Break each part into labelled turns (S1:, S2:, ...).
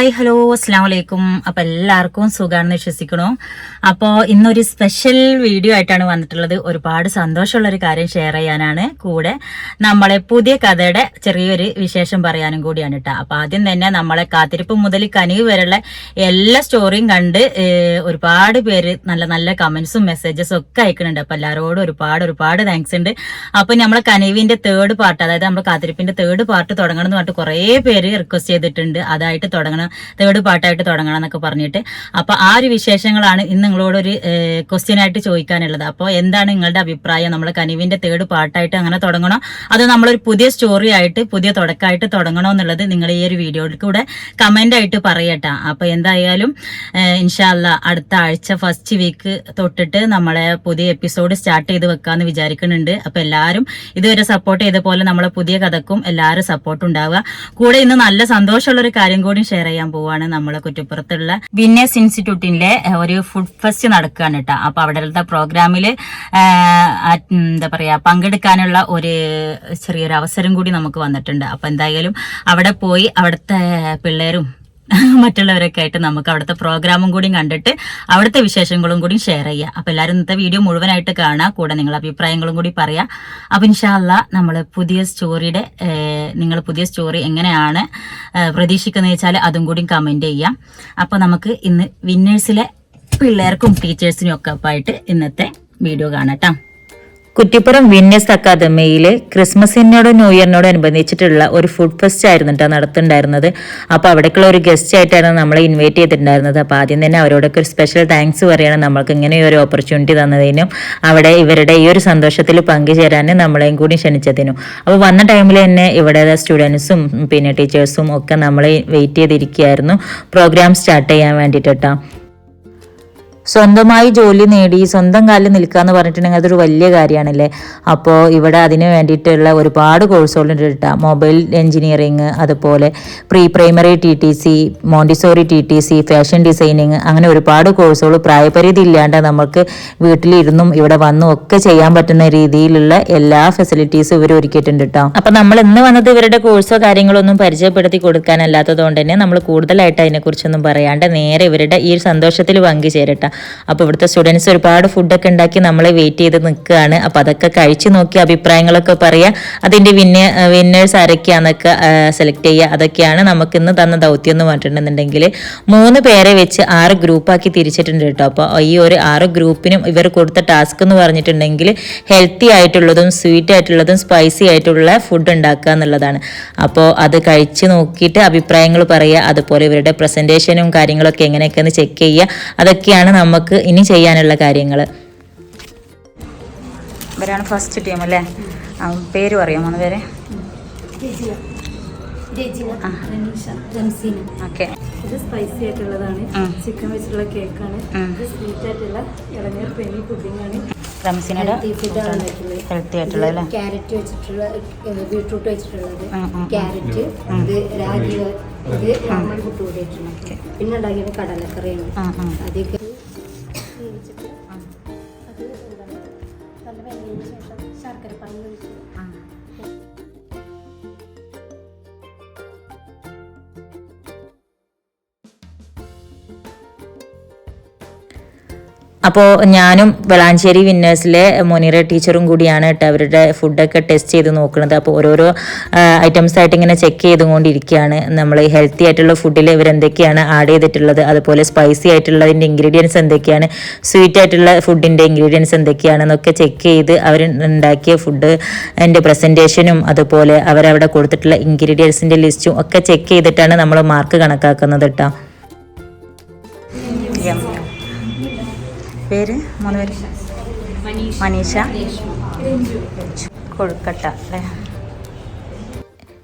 S1: Hi hello അസ്സാം വലൈക്കും അപ്പൊ എല്ലാവർക്കും സുഖമാണെന്ന് വിശ്വസിക്കണു. അപ്പോൾ ഇന്നൊരു സ്പെഷ്യൽ വീഡിയോ ആയിട്ടാണ് വന്നിട്ടുള്ളത്. ഒരുപാട് സന്തോഷമുള്ള ഒരു കാര്യം ഷെയർ ചെയ്യാനാണ്. കൂടെ നമ്മളെ പുതിയ കഥയുടെ ചെറിയൊരു വിശേഷം പറയാനും കൂടിയാണ് കേട്ടോ അപ്പൊ ആദ്യം തന്നെ നമ്മളെ കാത്തിരിപ്പ് മുതൽ കനിവ് വരെയുള്ള എല്ലാ സ്റ്റോറിയും കണ്ട് ഒരുപാട് പേര് നല്ല നല്ല കമന്റ്സും മെസ്സേജസും ഒക്കെ അയക്കുന്നുണ്ട്. അപ്പൊ എല്ലാവരോടും ഒരുപാട് ഒരുപാട് താങ്ക്സ് ഉണ്ട്. അപ്പൊ നമ്മളെ കനിവിന്റെ തേർഡ് പാർട്ട് അതായത് നമ്മുടെ കാത്തിരിപ്പിന്റെ തേർഡ് പാർട്ട് തുടങ്ങണം എന്ന് പറഞ്ഞിട്ട് കുറേ പേര് റിക്വസ്റ്റ് ചെയ്തിട്ടുണ്ട്. അതായിട്ട് തുടങ്ങണം. തേർഡ് പാർട്ടായിട്ട് തുടങ്ങണം എന്നൊക്കെ പറഞ്ഞിട്ട്. അപ്പോൾ ആ ഒരു വിശേഷങ്ങളാണ് ഇന്ന് നിങ്ങളോടൊരു ക്വസ്റ്റ്യൻ ആയിട്ട് ചോദിക്കാനുള്ളത്. അപ്പോൾ എന്താണ് നിങ്ങളുടെ അഭിപ്രായം? നമ്മൾ കനിവിന്റെ തേർഡ് പാർട്ടായിട്ട് അങ്ങനെ തുടങ്ങണോ? അതോ നമ്മളൊരു പുതിയ സ്റ്റോറി ആയിട്ട് പുതിയ തുടക്കമായിട്ട് തുടങ്ങണോ എന്നുള്ളത് നിങ്ങൾ ഈ ഒരു വീഡിയോയിൽ കൂടെ കമന്റ് ആയിട്ട് പറയട്ടെ. അപ്പൊ എന്തായാലും ഇൻഷാല്ല അടുത്ത ആഴ്ച ഫസ്റ്റ് വീക്ക് തൊട്ടിട്ട് നമ്മളെ പുതിയ എപ്പിസോഡ് സ്റ്റാർട്ട് ചെയ്ത് വെക്കാമെന്ന് വിചാരിക്കുന്നുണ്ട് അപ്പോൾ എല്ലാവരും ഇതുവരെ സപ്പോർട്ട് ചെയ്ത പോലെ നമ്മളെ പുതിയ കഥക്കും എല്ലാവരും സപ്പോർട്ട് ഉണ്ടാവുക. കൂടെ ഇന്ന് നല്ല സന്തോഷമുള്ള ഒരു കാര്യം കൂടി ഷെയർ ചെയ്യാൻ പോവാണ് നമ്മളെ കുറ്റിപ്പുറത്തുള്ള വിന്നേഴ്സ് ഇൻസ്റ്റിറ്റ്യൂട്ടിന്റെ ഒരു ഫുഡ് ഫെസ്റ്റ് നടക്കുകയാണ് കേട്ടോ. അപ്പൊ അവിടുത്തെ പ്രോഗ്രാമിൽ എന്താ പറയാ പങ്കെടുക്കാനുള്ള ഒരു ചെറിയൊരു അവസരം കൂടി നമുക്ക് വന്നിട്ടുണ്ട്. അപ്പൊ എന്തായാലും അവിടെ പോയി അവിടുത്തെ പിള്ളേരും മറ്റുള്ളവരൊക്കെ ആയിട്ട് നമുക്ക് അവിടുത്തെ പ്രോഗ്രാമും കൂടി കണ്ടിട്ട് അവിടുത്തെ വിശേഷങ്ങളും കൂടി ഷെയർ ചെയ്യാം. അപ്പൊ എല്ലാവരും ഇന്നത്തെ വീഡിയോ മുഴുവനായിട്ട് കാണാം കൂടെ നിങ്ങൾ അഭിപ്രായങ്ങളും കൂടി പറയാം. അപ്പൊ ഇൻഷാല്ല നമ്മൾ പുതിയ സ്റ്റോറിയുടെ നിങ്ങൾ പുതിയ സ്റ്റോറി എങ്ങനെയാണ് പ്രതീക്ഷിക്കുന്നത് വെച്ചാൽ അതും കൂടി കമന്റ് ചെയ്യാം. അപ്പൊ നമുക്ക് ഇന്ന് വിന്നേഴ്സിലെ പിള്ളേർക്കും ടീച്ചേഴ്സിനും ഒക്കെ ആയിട്ട് ഇന്നത്തെ വീഡിയോ കാണാം ട്ടോ. കുറ്റിപ്പുറം വിന്യസ് അക്കാദമിയിൽ ക്രിസ്മസിനോടും ന്യൂ ഇയറിനോടും അനുബന്ധിച്ചിട്ടുള്ള ഒരു ഫുഡ് ഫെസ്റ്റ് ആയിരുന്നു കേട്ടോ നടത്തുന്നുണ്ടായിരുന്നത് അപ്പോൾ അവിടേക്കുള്ള ഒരു ഗസ്റ്റ് ആയിട്ടാണ് നമ്മളെ ഇൻവൈറ്റ് ചെയ്തിട്ടുണ്ടായിരുന്നത്. അപ്പോൾ ആദ്യം തന്നെ അവരോടൊക്കെ ഒരു സ്പെഷ്യൽ താങ്ക്സ് പറയണം നമ്മൾക്ക് ഇങ്ങനെ ഒരു ഓപ്പർച്യൂണിറ്റി തന്നതിനും അവിടെ ഇവരുടെ ഈ ഒരു സന്തോഷത്തിൽ പങ്കുചേരാൻ നമ്മളെയും കൂടി ക്ഷണിച്ചതിനും. അപ്പോൾ വന്ന ടൈമിൽ തന്നെ ഇവിടെ സ്റ്റുഡൻസും പിന്നെ ടീച്ചേഴ്സും ഒക്കെ നമ്മളെ വെയിറ്റ് ചെയ്തിരിക്കുകയായിരുന്നു. പ്രോഗ്രാം സ്റ്റാർട്ട് ചെയ്യാൻ വേണ്ടിയിട്ട് കേട്ടോ സ്വന്തമായി ജോലി നേടി സ്വന്തം കാലിൽ നിൽക്കുക എന്ന് പറഞ്ഞിട്ടുണ്ടെങ്കിൽ അതൊരു വലിയ കാര്യമാണല്ലേ? അപ്പോൾ ഇവിടെ അതിന് വേണ്ടിയിട്ടുള്ള ഒരുപാട് കോഴ്സുകളുണ്ട് കേട്ടോ. മൊബൈൽ എഞ്ചിനീയറിങ് അതുപോലെ pre primary T T C Montessori T T C fashion designing അങ്ങനെ ഒരുപാട് കോഴ്സുകൾ പ്രായപരിധി ഇല്ലാണ്ട് നമുക്ക് വീട്ടിലിരുന്നും ഇവിടെ വന്നും ഒക്കെ ചെയ്യാൻ പറ്റുന്ന രീതിയിലുള്ള എല്ലാ ഫെസിലിറ്റീസും ഇവർ ഒരുക്കിയിട്ടുണ്ട് കേട്ടോ. അപ്പം നമ്മൾ ഇന്ന് വന്നത് ഇവരുടെ കോഴ്സോ കാര്യങ്ങളോ ഒന്നും പരിചയപ്പെടുത്തി കൊടുക്കാനല്ലാത്തത് കൊണ്ട് തന്നെ നമ്മൾ കൂടുതലായിട്ട് അതിനെക്കുറിച്ചൊന്നും പറയാണ്ട് നേരെ ഇവരുടെ ഈ സന്തോഷത്തിൽ പങ്കുചേരട്ടെ. അപ്പോൾ ഇവിടുത്തെ സ്റ്റുഡൻസ് ഒരുപാട് ഫുഡൊക്കെ ഉണ്ടാക്കി നമ്മളെ വെയിറ്റ് ചെയ്ത് നിൽക്കുകയാണ്. അപ്പോൾ അതൊക്കെ കഴിച്ച് നോക്കി അഭിപ്രായങ്ങളൊക്കെ പറയുക അതിന്റെ വിന്ന വിന്നേഴ്സ് ആരൊക്കെയാണെന്നൊക്കെ സെലക്ട് ചെയ്യുക. അതൊക്കെയാണ് നമുക്ക് ഇന്ന് തന്ന ദൗത്യം എന്ന് പറഞ്ഞിട്ടുണ്ടെന്നുണ്ടെങ്കിൽ മൂന്ന് പേരെ വെച്ച് ആറ് ഗ്രൂപ്പാക്കി തിരിച്ചിട്ടുണ്ട് കേട്ടോ. അപ്പോൾ ഈ ഒരു ആറ് ഗ്രൂപ്പിനും ഇവർ കൊടുത്ത ടാസ്ക് എന്ന് പറഞ്ഞിട്ടുണ്ടെങ്കിൽ ഹെൽത്തി ആയിട്ടുള്ളതും സ്വീറ്റ് ആയിട്ടുള്ളതും സ്പൈസി ആയിട്ടുള്ള ഫുഡ് ഉണ്ടാക്കുക എന്നുള്ളതാണ്. അപ്പോൾ അത് കഴിച്ച് നോക്കിയിട്ട് അഭിപ്രായങ്ങൾ പറയുക അതുപോലെ ഇവരുടെ പ്രസന്റേഷനും കാര്യങ്ങളൊക്കെ എങ്ങനെയൊക്കെയെന്ന് ചെക്ക് ചെയ്യുക. അതൊക്കെയാണ് നമുക്ക് ഇനി ചെയ്യാനുള്ള കാര്യങ്ങൾ ഇവരാണ് ഫസ്റ്റ് ടീം അല്ലേ? പേര് പറയാമോ മൂന്ന് പേരെ?
S2: റംസീന
S1: ഓക്കെ.
S2: ഇത് സ്പൈസി ആയിട്ടുള്ളതാണ്. ചിക്കൻ വെച്ചിട്ടുള്ള കേക്കാണ് ഇത് സ്വീറ്റ് ആയിട്ടുള്ള ഇളനീർ പെനി പുഡിംഗ് ആണ്.
S1: റംസിനയുടെ ഹെൽത്തി ആയിട്ടുള്ള
S2: ക്യാരറ്റ് വെച്ചിട്ടുള്ള ബീട്രൂട്ട് വെച്ചിട്ടുള്ളത്. ക്യാരറ്റ് ഇത് രാഗി ഇത് പിന്നെ ഉണ്ടാക്കിയത് കടലക്കറിയാണ്. അതൊക്കെ
S1: അപ്പോൾ ഞാനും വളാഞ്ചേരി വിന്നേഴ്സിലെ മുനീറ ടീച്ചറും കൂടിയാണ് കേട്ടോ അവരുടെ ഫുഡൊക്കെ ടെസ്റ്റ് ചെയ്ത് നോക്കുന്നത്. അപ്പോൾ ഓരോരോ ഐറ്റംസ് ആയിട്ട് ഇങ്ങനെ ചെക്ക് ചെയ്തുകൊണ്ടിരിക്കുകയാണ്. നമ്മൾ ഹെൽത്തി ആയിട്ടുള്ള ഫുഡിൽ ഇവർ എന്തൊക്കെയാണ് ആഡ് ചെയ്തിട്ടുള്ളത്? അതുപോലെ സ്പൈസി ആയിട്ടുള്ളതിന്റെ ഇൻഗ്രീഡിയൻസ് എന്തൊക്കെയാണ്? സ്വീറ്റ് ആയിട്ടുള്ള ഫുഡിന്റെ ഇൻഗ്രീഡിയൻസ് എന്തൊക്കെയാണ് എന്നൊക്കെ ചെക്ക് ചെയ്ത് അവർ ഉണ്ടാക്കിയ ഫുഡ് എന്റെ പ്രസന്റേഷനും അതുപോലെ അവരവിടെ കൊടുത്തിട്ടുള്ള ഇൻഗ്രീഡിയൻസിന്റെ ലിസ്റ്റും ഒക്കെ ചെക്ക് ചെയ്തിട്ടാണ് നമ്മൾ മാർക്ക് കണക്കാക്കുന്നത് കേട്ടോ പേര്? മൂന്ന് പേര്? മനീഷ. കൊഴുക്കട്ട അല്ലേ?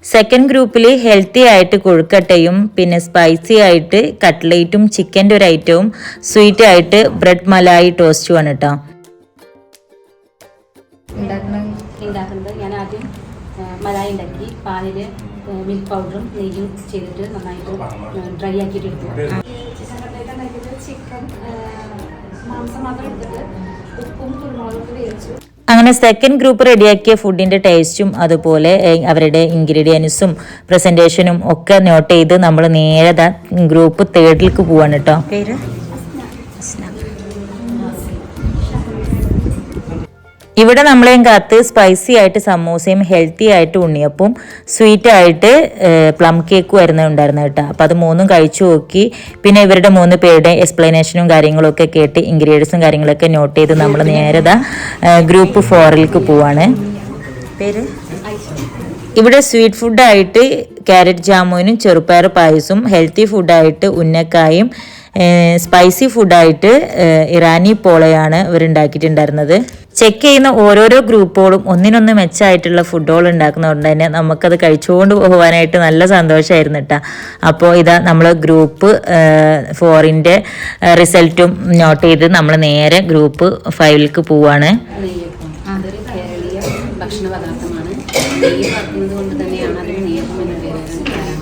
S1: സെക്കൻഡ് ഗ്രൂപ്പിൽ ഹെൽത്തി ആയിട്ട് കൊഴുക്കട്ടയും പിന്നെ സ്പൈസി ആയിട്ട് കട്ട്ലേറ്റും ചിക്കന്റെ ഒരു ഐറ്റവും സ്വീറ്റ് ആയിട്ട് ബ്രെഡ് മലായി ടോസ്റ്റുമാണ് കേട്ടോ
S2: ഉണ്ടാക്കുന്നത് ഞാൻ ആദ്യം മലായി ഉണ്ടാക്കി പാലിൽ മിൽക്ക് പൗഡറും നെയ്യും ചെയ്തിട്ട് നന്നായിട്ട് ഡ്രൈ ആക്കിയിട്ട് എടുത്തു. ചിക്കൻ മാംസം മാത്രം എടുത്തിട്ട് ഉപ്പും കുരുമുളകും വേവിച്ചു
S1: അങ്ങനെ സെക്കൻഡ് ഗ്രൂപ്പ് റെഡിയാക്കിയ ഫുഡിന്റെ ടേസ്റ്റും അതുപോലെ അവരുടെ ഇൻഗ്രീഡിയൻസും പ്രസന്റേഷനും ഒക്കെ നോട്ട് ചെയ്ത് നമ്മൾ നേരെ ദാ ഗ്രൂപ്പ് തേർഡിലേക്ക് പോവാണ് കേട്ടോ. ഇവിടെ നമ്മളെയും കാത്ത് സ്പൈസി ആയിട്ട് സമൂസയും ഹെൽത്തി ആയിട്ട് ഉണ്ണിയപ്പും സ്വീറ്റ് ആയിട്ട് പ്ലം കേക്കും ആയിരുന്നു ഉണ്ടായിരുന്നത് കേട്ടോ. അപ്പം അത് മൂന്നും കഴിച്ചു നോക്കി. പിന്നെ ഇവരുടെ മൂന്ന് പേരുടെ എക്സ്പ്ലനേഷനും കാര്യങ്ങളൊക്കെ കേട്ട് ഇൻഗ്രീഡിയൻസും കാര്യങ്ങളൊക്കെ നോട്ട് ചെയ്ത് നമ്മൾ നേരത ഗ്രൂപ്പ് ഫോറിലേക്ക് പോവാണ്. പേര്? ഇവിടെ സ്വീറ്റ് ഫുഡായിട്ട് ക്യാരറ്റ് ജാമുനും ചെറുപ്പയർ പായസും ഹെൽത്തി ഫുഡായിട്ട് ഉന്നക്കായും സ്പൈസി ഫുഡായിട്ട് ഇറാനി പോളയാണ് ഇവർ ഉണ്ടാക്കിയിട്ടുണ്ടായിരുന്നത്. ചെക്ക് ചെയ്യുന്ന ഓരോരോ ഗ്രൂപ്പുകളും ഒന്നിനൊന്ന് മെച്ചമായിട്ടുള്ള ഫുഡുകൾ ഉണ്ടാക്കുന്നതുകൊണ്ട് തന്നെ നമുക്കത് കഴിച്ചുകൊണ്ട് പോകാനായിട്ട് നല്ല സന്തോഷമായിരുന്നു കേട്ടോ അപ്പോൾ ഇതാ നമ്മൾ ഗ്രൂപ്പ് ഫോറിന്റെ റിസൾട്ടും നോട്ട് ചെയ്ത് നമ്മൾ നേരെ ഗ്രൂപ്പ് ഫൈവിലേക്ക് പോവാണ്.
S2: ഭക്ഷണ പദാർത്ഥമാണ് നെയ്യ് വറുക്കുന്നത് കൊണ്ട് തന്നെയാണ് അതിന് നെയ്യപ്പം എന്ന പേര് വരാൻ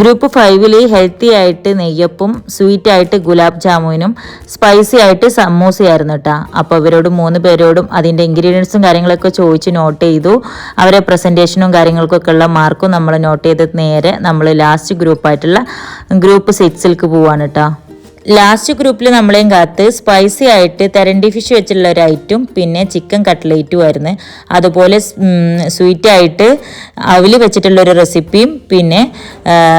S1: ഗ്രൂപ്പ് ഫൈവിൽ ഹെൽത്തി ആയിട്ട് നെയ്യപ്പും സ്വീറ്റ് ആയിട്ട് ഗുലാബ് ജാമുനും സ്പൈസി ആയിട്ട് സമൂസയായിരുന്നു കേട്ടോ അപ്പോൾ അവരോട് മൂന്ന് പേരോടും അതിന്റെ ഇൻഗ്രീഡിയൻസും കാര്യങ്ങളൊക്കെ ചോദിച്ച് നോട്ട് ചെയ്തു. അവരെ പ്രസന്റേഷനും കാര്യങ്ങൾക്കൊക്കെ ഉള്ള മാർക്കും നമ്മൾ നോട്ട് ചെയ്ത് നേരെ നമ്മൾ ലാസ്റ്റ് ഗ്രൂപ്പായിട്ടുള്ള ഗ്രൂപ്പ് സിക്സിലേക്ക് പോവാണ് കേട്ടോ ലാസ്റ്റ് ഗ്രൂപ്പിൽ നമ്മളെയും കാത്ത് സ്പൈസി ആയിട്ട് തെരണ്ടി ഫിഷ് വെച്ചുള്ള ഒരു ഐറ്റും പിന്നെ ചിക്കൻ കട്ട്ലേറ്റും ആയിരുന്നു. അതുപോലെ സ്വീറ്റ് ആയിട്ട് അവൽ വെച്ചിട്ടുള്ള ഒരു റെസിപ്പിയും പിന്നെ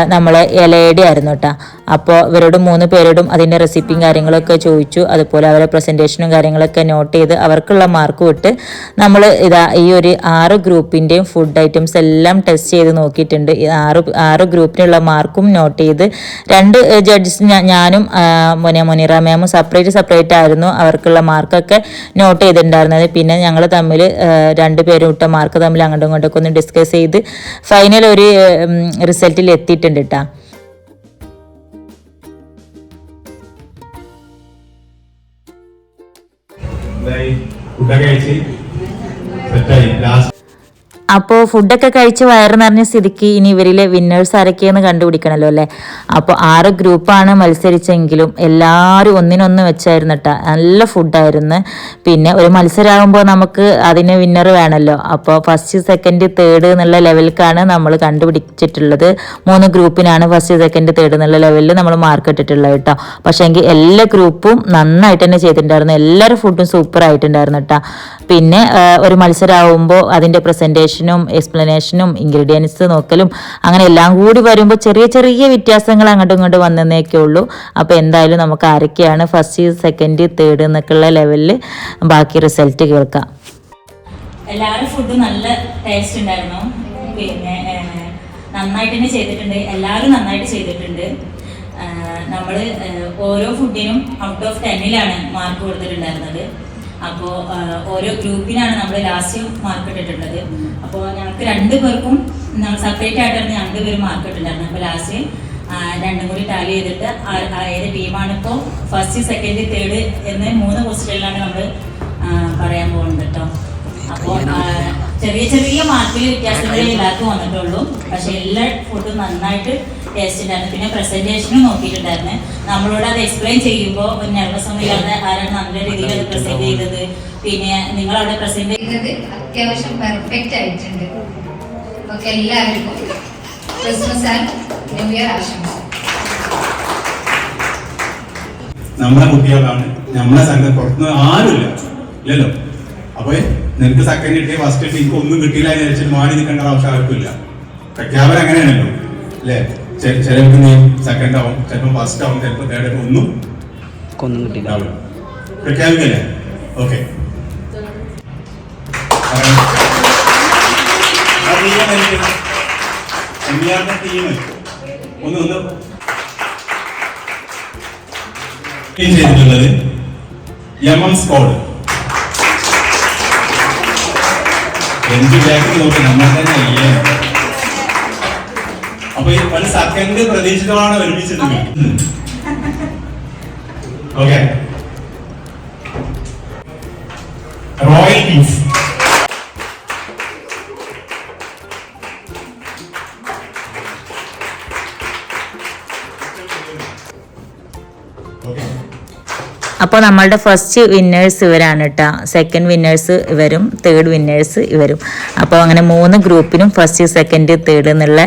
S1: നമ്മളെ ഇലയുടെ ആയിരുന്നു കേട്ടോ അപ്പോൾ ഇവരോട് മൂന്ന് പേരോടും അതിന്റെ റെസിപ്പിയും കാര്യങ്ങളൊക്കെ ചോദിച്ചു. അതുപോലെ അവരെ പ്രസന്റേഷനും കാര്യങ്ങളൊക്കെ നോട്ട് ചെയ്ത് അവർക്കുള്ള മാർക്ക് വിട്ട് നമ്മൾ ഇതാ ഈ ഒരു ആറ് ഗ്രൂപ്പിന്റെയും ഫുഡ് ഐറ്റംസ് എല്ലാം ടെസ്റ്റ് ചെയ്ത് നോക്കിയിട്ടുണ്ട്. ആറ് ആറ് ഗ്രൂപ്പിനുള്ള മാർക്കും നോട്ട് ചെയ്ത് രണ്ട് ജഡ്ജസ് ഞാനും മൊനെ മൊന മൊനിറ മാമും സെപ്പറേറ്റ് സെപ്പറേറ്റ് ആയിരുന്നു അവർക്കുള്ള മാർക്കൊക്കെ നോട്ട് ചെയ്തിട്ടുണ്ടായിരുന്നത്. പിന്നെ ഞങ്ങൾ തമ്മിൽ രണ്ട് പേരും ഇട്ട മാർക്ക് തമ്മിൽ അങ്ങോട്ടും ഇങ്ങോട്ടൊക്കെ ഒന്ന് ഡിസ്കസ് ചെയ്ത് ഫൈനൽ ഒരു റിസൾട്ടിൽ എത്തിയിട്ടുണ്ട് കേട്ടോ
S3: എന്തായി ഫുഡൊക്കെ കഴിച്ച് സെറ്റായി ലാസ്റ്റ്
S1: അപ്പോൾ ഫുഡൊക്കെ കഴിച്ച് വയറ് നിറഞ്ഞ സ്ഥിതിക്ക് ഇനി ഇവരിലെ വിന്നേഴ്സ് ആരൊക്കെയെന്ന് കണ്ടുപിടിക്കണമല്ലോ അല്ലേ? അപ്പോൾ ആറ് ഗ്രൂപ്പാണ് മത്സരിച്ചെങ്കിലും എല്ലാവരും ഒന്നിനൊന്ന് വെച്ചായിരുന്നു കേട്ടോ നല്ല ഫുഡായിരുന്നു പിന്നെ ഒരു മത്സരമാകുമ്പോൾ നമുക്ക് അതിന് വിന്നർ വേണമല്ലോ അപ്പോൾ ഫസ്റ്റ് സെക്കൻഡ് തേർഡ് എന്നുള്ള ലെവലിലേക്കാണ് നമ്മൾ കണ്ടുപിടിച്ചിട്ടുള്ളത്. മൂന്ന് ഗ്രൂപ്പിനാണ് ഫസ്റ്റ് സെക്കൻഡ് തേർഡ് എന്നുള്ള ലെവലിൽ നമ്മൾ മാർക്ക് ഇട്ടിട്ടുള്ളത് കേട്ടോ പക്ഷേ എങ്കിൽ എല്ലാ ഗ്രൂപ്പും നന്നായിട്ട് തന്നെ ചെയ്തിട്ടുണ്ടായിരുന്നു. എല്ലാവരും ഫുഡും സൂപ്പർ ആയിട്ടുണ്ടായിരുന്നു കേട്ടോ പിന്നെ ഒരു മത്സരമാകുമ്പോൾ അതിന്റെ പ്രസന്റേഷനും എക്സ്പ്ലനേഷനും ഇൻഗ്രീഡിയൻസ് നോക്കലും അങ്ങനെ എല്ലാം കൂടി വരുമ്പോൾ ചെറിയ ചെറിയ വ്യത്യാസങ്ങൾ അങ്ങോട്ടും ഇങ്ങോട്ടും വന്നതേ ഉള്ളൂ. അപ്പോൾ എന്തായാലും നമുക്ക് ആരൊക്കെയാണ് ഫസ്റ്റ് സെക്കൻഡ് തേർഡ് എന്നൊക്കെയുള്ള ലെവലിൽ ബാക്കി റിസൾട്ട് കേൾക്കാം എല്ലാവരും ഫുഡ് നല്ല ടേസ്റ്റ് ഉണ്ടായിരുന്നു. പിന്നെ നന്നായിട്ട് തന്നെ ചെയ്തിട്ടുണ്ട്. എല്ലാവരും നന്നായിട്ട് ചെയ്തിട്ടുണ്ട്. നമ്മൾ ഓരോ ഫുഡിനും ഔട്ട് ഓഫ് ടെന്നിലാണ് മാർക്ക് കൊടുത്തിട്ടുണ്ടായിരുന്നത്. അപ്പോൾ ഓരോ ഗ്രൂപ്പിനാണ് നമ്മൾ ലാസ്റ്റ് മാർക്ക് ഇട്ടിട്ടുള്ളത് അപ്പോ ഞങ്ങൾക്ക് രണ്ട് പേർക്കും സെപ്പറേറ്റ് ആയിട്ടാണ് രണ്ട് പേര് മാർക്ക് ഇട്ടിട്ടുണ്ടായിരുന്നത് അപ്പോൾ ലാസ്റ്റ് രണ്ടും കൂടി ടാലി ചെയ്തിട്ട് ഏത് ടീമാണ് ഇപ്പോൾ ഫസ്റ്റ് സെക്കൻഡ് തേർഡ് എന്ന് മൂന്ന് പോസ്റ്റുകളിലാണ് നമ്മൾ പറയാൻ പോകുന്നത് കേട്ടോ അപ്പോൾ ചെറിയ ചെറിയ മാർക്കിൽ വ്യത്യാസങ്ങളെ എല്ലാവർക്കും വന്നിട്ടുള്ളൂ. പക്ഷെ എല്ലാ ഫുഡും നന്നായിട്ട് ടേസ്റ്റ് ഉണ്ടായിരുന്നു പിന്നെ പ്രസന്റേഷനും നോക്കിയിട്ടുണ്ടായിരുന്നു. നമ്മളോട് അത് എക്സ്പ്ലെയിൻ ചെയ്യുമ്പോൾ നെർവസ് ഒന്നും ഇല്ലാതെ ആരാണ് നല്ല രീതിയിൽ അത് പ്രസന്റ് ചെയ്തത്? പിന്നെ നിങ്ങൾ അവിടെ പ്രസന്റ്
S4: ചെയ്തത് അത്യാവശ്യം പെർഫെക്റ്റ് ആയിട്ടുണ്ട്. ഓക്കെ എല്ലാവർക്കും ക്രിസ്മസ് ആൻഡ് ന്യൂ ഇയർ ആശംസ
S3: നമ്മളെ കുട്ടികളാണ്. നമ്മളെ സംഘം പുറത്തുനിന്ന് ആരുമില്ല. ഇല്ലല്ലോ? അപ്പൊ നിനക്ക് സെക്കൻഡ് കിട്ടിയ ഫസ്റ്റ് കിട്ടി എനിക്ക് ഒന്നും കിട്ടിയില്ല എന്ന് വെച്ചാൽ മാറി നിൽക്കേണ്ട ആവശ്യം ആർക്കില്ല പ്രഖ്യാപനം അങ്ങനെയാണല്ലോ. അല്ലേ? ചിലപ്പോൾ ചിലർക്ക് നീ സെക്കൻഡ് ആവും ചിലപ്പോൾ ഫസ്റ്റ് ആവും ചിലപ്പോൾ തേർഡ് ആവും ഒന്നും
S5: ഒന്നും
S3: ഉണ്ടാവില്ല. പ്രഖ്യാപിക്കല്ലേ? ഓക്കെ ടീം ഒന്ന് ഒന്ന് ചെയ്തിട്ടുള്ളത് എം സ്കോഡ് എന്ത് ബാക്ക് നോക്കി നമ്മൾ തന്നെ അല്ലേ അപ്പൊ ഈ ഒരു സെക്കൻഡ് പ്രതീക്ഷിതമാണ് ഒരുമിച്ചിട്ട് ഓക്കെ റോയൽ കിങ്സ്
S1: അപ്പോൾ നമ്മളുടെ ഫസ്റ്റ് വിന്നേഴ്സ് ഇവരാണ് കേട്ടോ സെക്കൻഡ് വിന്നേഴ്സ് ഇവരും തേർഡ് വിന്നേഴ്സ് ഇവരും. അപ്പോൾ അങ്ങനെ മൂന്ന് ഗ്രൂപ്പിനും ഫസ്റ്റ് സെക്കൻഡ് തേർഡ് എന്നുള്ള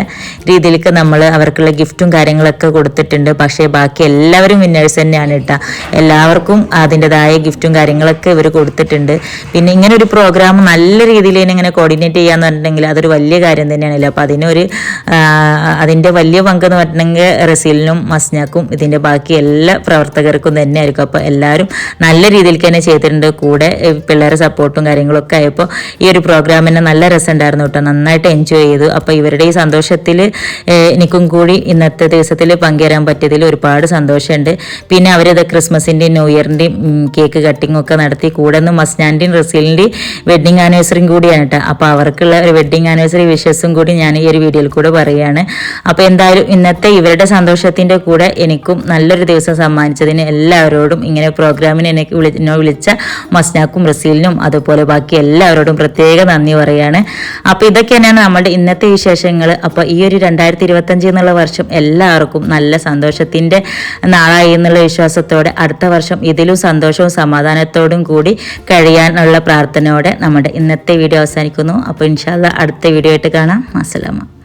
S1: രീതിയിലേക്ക് നമ്മൾ അവർക്കുള്ള ഗിഫ്റ്റും കാര്യങ്ങളൊക്കെ കൊടുത്തിട്ടുണ്ട്. പക്ഷേ ബാക്കി എല്ലാവരും വിന്നേഴ്സ് തന്നെയാണ് കേട്ടോ എല്ലാവർക്കും അതിന്റെതായ ഗിഫ്റ്റും കാര്യങ്ങളൊക്കെ ഇവർ കൊടുത്തിട്ടുണ്ട്. പിന്നെ ഇങ്ങനെ ഒരു പ്രോഗ്രാം നല്ല രീതിയിൽ ഇങ്ങനെ കോർഡിനേറ്റ് ചെയ്യാന്ന് പറഞ്ഞിട്ടുണ്ടെങ്കിൽ അതൊരു വലിയ കാര്യം തന്നെയാണല്ലോ. അപ്പോൾ അതിനൊരു അതിന്റെ വലിയ പങ്ക് എന്ന് പറഞ്ഞിട്ടുണ്ടെങ്കിൽ റസീലിനും മസ്നാക്കും ഇതിന്റെ ബാക്കി എല്ലാ പ്രവർത്തകർക്കും തന്നെ അപ്പോൾ അപ്പോൾ എല്ലാവരും നല്ല രീതിയിലേക്ക് തന്നെ ചെയ്തിട്ടുണ്ട്. കൂടെ പിള്ളേരെ സപ്പോർട്ടും കാര്യങ്ങളൊക്കെ ആയപ്പോൾ ഈ ഒരു പ്രോഗ്രാമിന് നല്ല രസമുണ്ടായിരുന്നു കേട്ടോ. നന്നായിട്ട് എൻജോയ് ചെയ്തു. അപ്പോൾ ഇവരുടെ ഈ സന്തോഷത്തിൽ എനിക്കും കൂടി ഇന്നത്തെ ദിവസത്തിൽ പങ്കുചേരാൻ പറ്റിയതിൽ ഒരുപാട് സന്തോഷമുണ്ട്. പിന്നെ അവരത് ക്രിസ്മസിന്റെയും ന്യൂ ഇയറിന്റെയും കേക്ക് കട്ടിങ്ങും ഒക്കെ നടത്തി. കൂടെ നിന്ന് മസ്നാന്റെയും റസീലിന്റെയും വെഡ്ഡിങ് ആനിവേഴ്സറിയും കൂടിയാണ് കേട്ടോ. അപ്പോൾ അവർക്കുള്ള ഒരു വെഡ്ഡിങ് ആനിവേഴ്സറി വിഷസും കൂടി ഞാൻ ഈ ഒരു വീഡിയോയിൽ കൂടെ പറയുകയാണ്. അപ്പോൾ എന്തായാലും ഇന്നത്തെ ഇവരുടെ സന്തോഷത്തിന്റെ കൂടെ എനിക്കും നല്ലൊരു ദിവസം സമ്മാനിച്ചതിന് എല്ലാവരോടും ഇങ്ങനെ പ്രോഗ്രാമിന് എന്നെ വിളി എന്നെ വിളിച്ച മസ്നാക്കും ബ്രസീലിനും അതുപോലെ ബാക്കി എല്ലാവരോടും പ്രത്യേക നന്ദി പറയാണ്. അപ്പോൾ ഇതൊക്കെ തന്നെയാണ് നമ്മുടെ ഇന്നത്തെ വിശേഷങ്ങൾ അപ്പോൾ ഈ ഒരു രണ്ടായിരത്തി ഇരുപത്തഞ്ച് എന്നുള്ള വർഷം എല്ലാവർക്കും നല്ല സന്തോഷത്തിന്റെ നാളായി എന്നുള്ള വിശ്വാസത്തോടെ അടുത്ത വർഷം ഇതിലും സന്തോഷവും സമാധാനത്തോടും കൂടി കഴിയാനുള്ള പ്രാർത്ഥനയോടെ നമ്മുടെ ഇന്നത്തെ വീഡിയോ അവസാനിക്കുന്നു. അപ്പോൾ ഇൻഷാല്ല അടുത്ത വീഡിയോ ആയിട്ട് കാണാം. അസ്സലാമ